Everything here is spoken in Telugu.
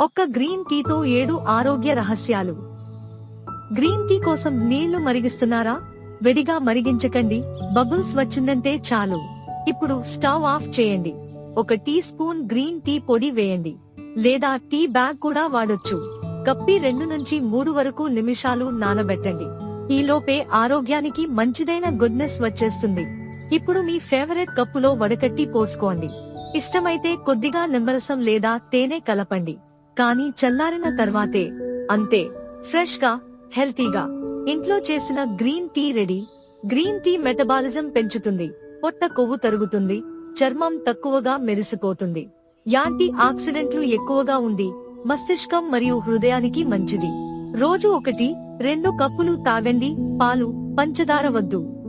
ఒక్క గ్రీన్ టీతో ఏడు ఆరోగ్య రహస్యాలు. గ్రీన్ టీ కోసం నీళ్ళు మరిగిస్తున్నారా? వెడిగా మరిగించకండి. బబుల్స్ వచ్చిందంటే చాలు. ఇప్పుడు స్టవ్ ఆఫ్ చేయండి. ఒక టీ స్పూన్ గ్రీన్ టీ పొడి వేయండి. లేదా టీ బ్యాగ్ కూడా వాడొచ్చు. కప్పి రెండు నుంచి మూడు వరకు నిమిషాలు నానబెట్టండి. ఈలోపే ఆరోగ్యానికి మంచిదైన గుడ్నెస్ వచ్చేస్తుంది. ఇప్పుడు మీ ఫేవరెట్ కప్పులో వడకట్టి పోసుకోండి. ఇష్టమైతే కొద్దిగా నిమ్మరసం లేదా తేనె కలపండి. కానీ చల్లారిన తర్వాతే అంతే ఫ్రెష్గా హెల్తీగా. ఇంట్లో చేసిన green tea ready. Green tea metabolism పెంచుతుంది. పొట్ట కొవ్వు తరుగుతుంది. చర్మం తక్కువగా మెరిసిపోతుంది. యాంటీ ఆక్సిడెంట్లు ఎక్కువగా ఉండి మస్తిష్కం మరియు హృదయానికి మంచిది. రోజు ఒకటి రెండు కప్పులు తాగండి. పాలు పంచదార వద్దు.